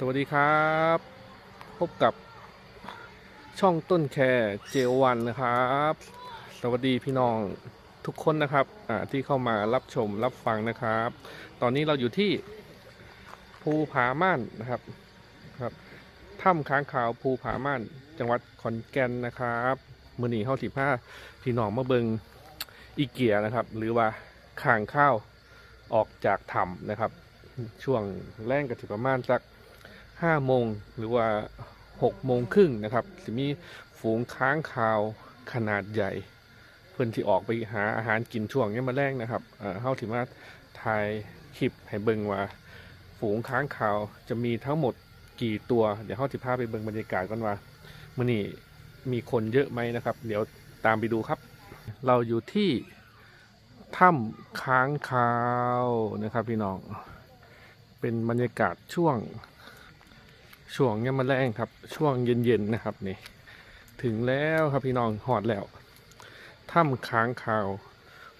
สวัสดีครับ พบกับช่องต้นแคร์เจวันนะครับ สวัสดีพี่น้องทุกคนนะครับที่เข้ามารับชมรับฟังนะครับ ตอนนี้เราอยู่ที่ภูผาม่านนะครับครับถ้ำค้างคาวภูผาม่าน จังหวัดขอนแก่นนะครับมือหนีเข้าสิบห้าพี่น้องมาเบิงอีเกียนะครับ หรือว่าข่างข้าวออกจากถ้ำนะครับช่วงแรงกับถึงประมาณสัก ห้าโมงหรือว่าหกโมงครึ่งนะครับจะมีฝูงค้างคาวขนาดใหญ่ เพื่อนที่ออกไปหาอาหารกินช่วงนี้มาแรงนะครับเฮาถือว่าถ่ายคลิปให้เบิ่งว่า ฝูงค้างคาวจะมีทั้งหมดกี่ตัว เดี๋ยวเฮาสิพาไปเบิ่งบรรยากาศกันว่ามื้อนี้มีคนเยอะไหมนะครับ เดี๋ยวตามไปดูครับ เราอยู่ที่ถ้ำค้างคาวนะครับพี่น้อง เป็นบรรยากาศช่วง ช่วงเนี่ยมมาแรงครับ ช่วงเย็นๆนะครับนี่ถึงแล้วครับพี่น้องหอดแล้วถ้ำค้างคาว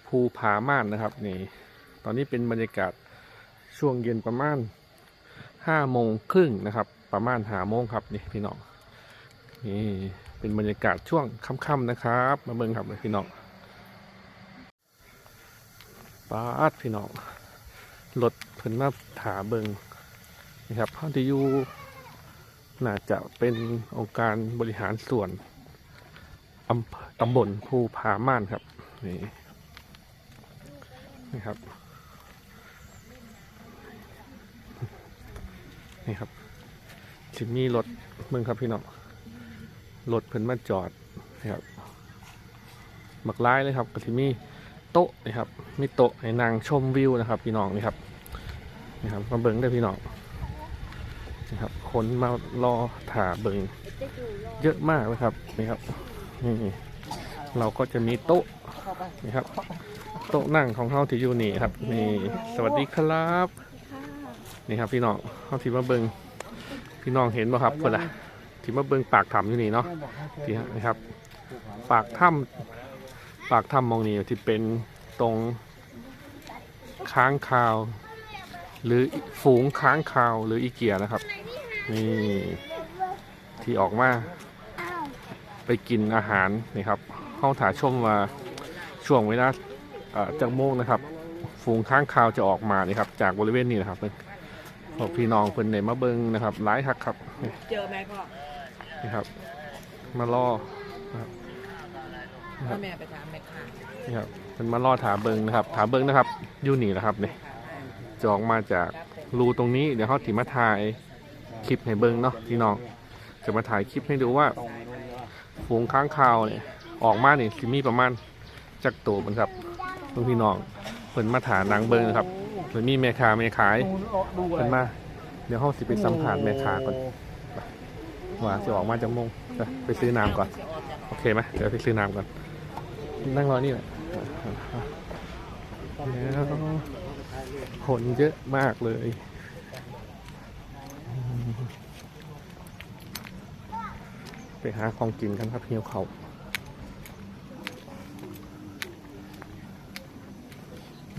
ภูผาม่านนะครับนี่ตอนนี้เป็นบรรยากาศช่วงเย็นประมาณห้าโมงครึ่งนะครับ ประมาณหาโมงครับนี่พี่น้องนี่เป็นบรรยากาศช่วงค่ำๆนะครับ มาเบิ่งครับพี่น้องป้าดพี่น้องรถเพิ่นมาถาเบิงนะครับเฮาที่อยู่ น่าจะเป็นองค์การบริหารส่วนอำเภอตำบลภูผาม่านครับ นี่นี่ครับ นี่ครับจะมีรถเมืองครับพี่น้องรถเพิ่นมาจอดนะครับบักไล่เลยครับก็จะมีโต๊ะนะครับ มีโต๊ะให้นางชมวิวนะครับ พี่น้องนี่ครับนี่ครับมาเบิ้งได้พี่น้อง นะครับ คนมารอถ่าเบิงเยอะมากเลยครับนี่ครับนี่เราก็จะมีโต๊ะนี่ครับ โต๊ะนั่งของเฮาที่อยู่นี่ครับ นี่สวัสดีครับนี่ครับพี่น้องเฮาที่มาเบิงพี่น้องเห็นป่ะครับเพื่อนละที่มาเบิงปากถ้ำอยู่นี่เนาะที่นะครับ ปากถ้ำปากถ้ำมองนี่ที่เป็นตรงค้างคาว หรือฝูงค้างคาวหรืออีเกียนะครับ นี่ที่ออกมาไปกินอาหารนี่ครับห้องถ่ายชมว่าช่วงเวลาเอ่อจากโมงนะครับ ฝูงค้างคาวจะออกมานี่ครับ จากบริเวณนี้นะครับพวกพี่น้องเพิ่นเนมาเบิงนะครับหลายทักครับนี่เจอไหมพ่อนี่ครับ มาล่อพ่อแม่ไปถามแม่ค้านี่ครับเป็นมาล่อถาเบิงนะครับ ถาเบิงนะครับอยู่นี่นะครับนี่ จออกมาจากรูตรงนี้เดี๋ยวเขาถีมาถ่ายคลิปให้เบิงเนาะพี่น้องจะมาถ่ายคลิปให้ดูว่า ฝูงค้างคาวเนี่ยออกมาเนี่ยสิมีประมาณจักตัวมันครับพี่น้องเพิ่นมาถานางเบิงนะครับเพิ่นมีแม่ค้าแม่ขายเพิ่นมา เดี๋ยวเขาสิไปสัมผัสแม่ค้าก่อนว่าจะออกมาจากมงไปไปซื้อน้ำก่อนโอเคไหมเดี๋ยวไปซื้อน้ำก่อนนั่งรอนี่แหละแล้ว คนเยอะมากเลย ไปหาของกินกันครับเหี่ยวเขา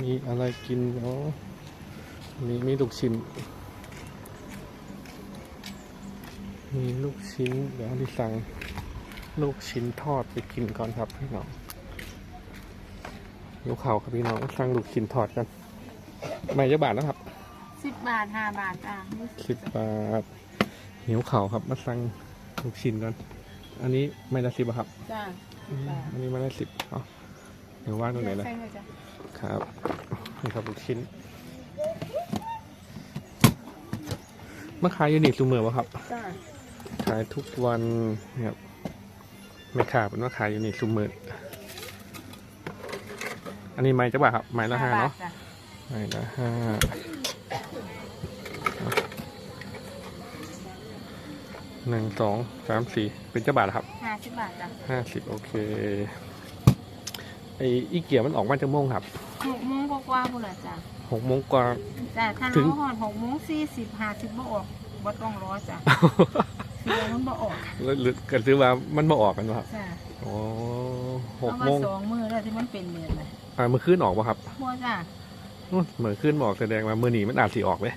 มีอะไรกินเนาะมีมีลูกชิ้น มีลูกชิ้น เดี๋ยวดิสั่งลูกชิ้นทอดไปกินก่อนครับพี่น้องหิวข่าครับพี่น้องสั่งลูกชิ้นทอดกัน ไม่เยอะบาทนะครับสิบบาทห้าบาทจ้าสิบบาทหิวข่าวครับมาสั่งลูกชิ้นก่อนอันนี้ไม่ละสิบอะครับจ้าอืมอันนี้ไม่ละสิบเอาเดี๋ยวว่างตรงไหนเลยใช่เลยจ้ะครับนี่ครับลูกชิ้นมาขายอยู่นี่ซูเมอร์วะครับจ้าขายทุกวันนะครับไม่ขาเป็นว่าขายอยู่นี่ซุมมืออันนี้ไม้จะบาทครับไม้ละห้าเนาะ จ้ะไม้ละห้าหนึ่งสองสามสี่เป็นเจ้าบาทเหรอครับห้าสิบบาทจ้ะห้าสิบโอเคไออีเกียมันออกมาจากโมงครับหกโมงกว่าๆพุ่นละจ้ะหกโมงกว่า จ้ะถ้าถึง น้องหอดหกโมงสี่สิบห้าสิบบ่ออกบ่ต้องรอจ้ะเสียมันบ่ออกแล้วหรือกันซื้อว่ามันมาออกกันวะครับจ้ะอ๋อเพหกราะว่าโมงสองมือแล้วที่มันเป็นเดือนเลยอ่าเมื่อคืนออกปะครับบ่จ้ะอื้อ เหมือนขึ้นบอกแสดงว่ามือหนีมันอาจสีออกเลย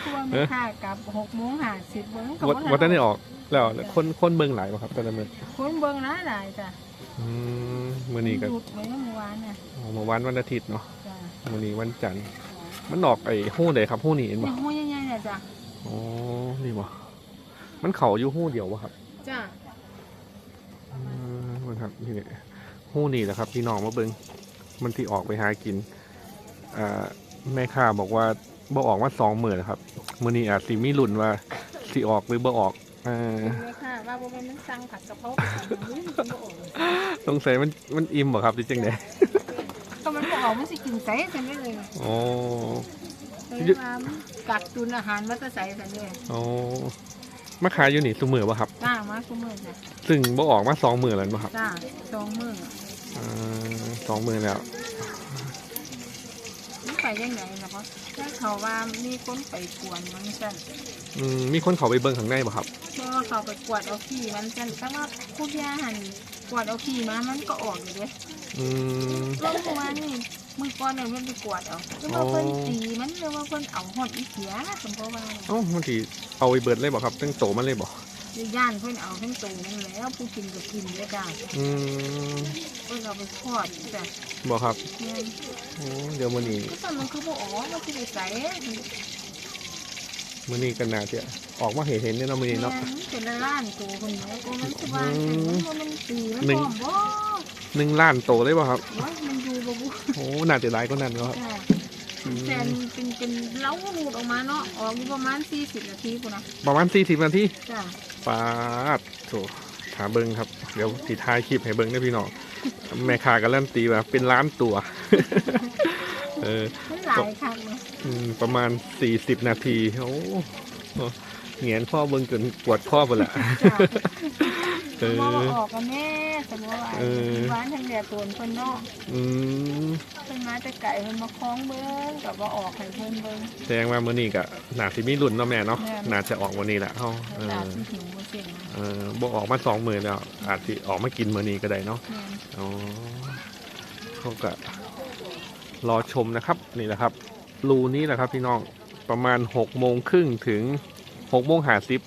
เพราะว่าแม่ค่ากลับหกโมงห้าสิบเบิ้งก็วัดบ่ทัวัดนั้นได้ออก แล้วคนคนเบิ่งหลายป่ะครับแต่ละมื้อคนเบิ้งหลายหลายจ้ะอืมมื้อนี้ก็หยุดไว้เมื่อวานน่ะอ๋อเมื่อวานวันอาทิตย์เนาะจ้ะมื้อนี้วันจันทร์มันออกไอ้ฮู้ใดครับฮู้นี่เห็นนี่บ่หัวใหญ่ๆน่ะจ้ะอ๋อนี่บ่มันเข้าอยู่ฮู้เดียวบ่ครับจ้ะอืมมันครับนี่ฮู้นี่แหละครับพี่น้องมาเบิ่ง มันที่ออกไปหากินอ่าแม่ค้าบอกว่าบ่ออกมาสองมื้อแล้วครับมื้อนี้อาจสิมีลุ้นว่าสิออกหรือบ่ออกเออแม่ค่าว่าบ่แม่นมันสั่งผัดกะเพราไปสั่งมื้อมันบ่ออกสงสัยมันมันอิ่มบ่ครับหรือจังไดก็มันบ่ออกมันสิกินไสซั่นเด้เลยอ๋อแต่ว่ามันกักตุนอาหารมาแต่ไสซั่นเด้อ๋อมาขายอยู่นี่ซุมื้อบ่ครับจ้ามาซุมื้อจ้ะซึ่งบ่ออกมาสองมื้อแล้วบ่ครับจ้าสองมื้ออ่า สองมื้อแล้วมันไปยังไงล่ะเพราะถ้าเขาว่ามีคนไปกวนมันซั่นอืมมีคนเข้าไปเบิ่งข้างในบ่ครับพอเขาไปกวาดเอาขี้มันจันแต่ว่าผู้ยาหันกวาดเอาขี้มามันก็ออกอยู่เด้อืมลงเมื่อวานนี่มือก่อนเนี่ยมันไปกวาดเอาหรือว่าอ๋อเพิ่นตีมันหรือว่าเพิ่นเอาหอดอีเสียสมเพราะว่าเอ้ามันสิเอาไปเบิดเลยบ่ครับตั้งโตมันเลยบ่ ย่านเพิ่นเอาทั้งตัวนั่นแหล้วผู้กินก็กินเด้อจ้าอืมเพิ่นเอาไปทอดจ้ะบ่ครับเนี่ยโอ้เดี๋ยวมื้อนี้ก็ตอนมันคือบ่ออกมันสิไปใส่มื้อนี้ก็น่าจะออกมาเห็นเห็นเนี่ยเนาะมื้อนี้เนี่ยเนาะเป็นล้านตัวคนเนี้ยตัวมันสิว่าอืมมันมันตีมันหนึ่งพร้อมบ่หนึ่งล้านโตเลยบ่ครับว่ามันอยู่บ่บุโอ้น่าจะหลายกว่านั้นเนาะครับ จ้ะอืมแต่เป็นเป็นเล้าหลุดออกมาเนาะออกอยู่ประมาณ40นาทีกูนนะประมาณ40นาทีจ้ะปาดโถถามเบิ่งครับ เดี๋ยวสิท้ายคลิปให้เบิ่งเด้อพี่น้องแม่ค้าการันตีว่าเป็นล้านตัว เออ มันหลายครั้งเนาะ อืมประมาณ 40 นาที โอ้โห เหงียนข้อเบิ่งจนปวดข้อไปละจ้ะเอมองอออกกันแน่สมมติว่าเออร้านทางเดียตวนเพิ่นเนาะอืมเพิ่นมาแต่ไก่เพิ่นมาคล้องเบิ้งกับว่าออกให้เพิ่นเบิ้งแสดงว่ามื้อนี้ก็น่าสิมีรุ่นเนาะแม่เนาะแม่นน่าจะออกวันนี้แหละเฮาเอตาอสิหิวบ่เสียงเออบ่ออกมาสองมื้อแล้วอาจสิออกมากินมื้อนี้ก็ได้เนาะแม่นอ๋อเขาก็รอชมนะครับนี่แหละครับรูนี้แหละครับพี่น้องประมาณหกโมงครึ่งถึง หกโมงหาสิบ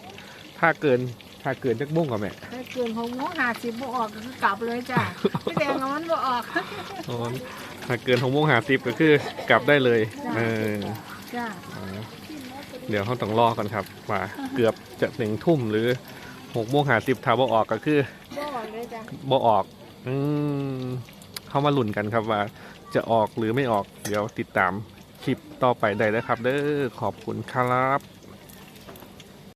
ถ้าเกินถ้าเกินจักโมงกับแม่ถ้าเกิน6โมง50บ่ออกก็คือกลับเลยจ้ะพี่แดงเอามันบ่ออกอ๋อถ้าเกินหกโมงหาสิบก็คือกลับได้เลยจ้ะเออจ้ะอ๋อเดี๋ยวเขาต้องรอกันครับว่าเกือบจะหนึ่งทุ่มหรือหกโมงหาสิบถ้าบ่ออกก็คือบ่ออกเลยจ้ะบ่ออก อืมเข้ามาลุ้นกันครับว่าจะออกหรือไม่ออกเดี๋ยวติดตามคลิปต่อไปได้เลยครับ เด้อขอบคุณครับ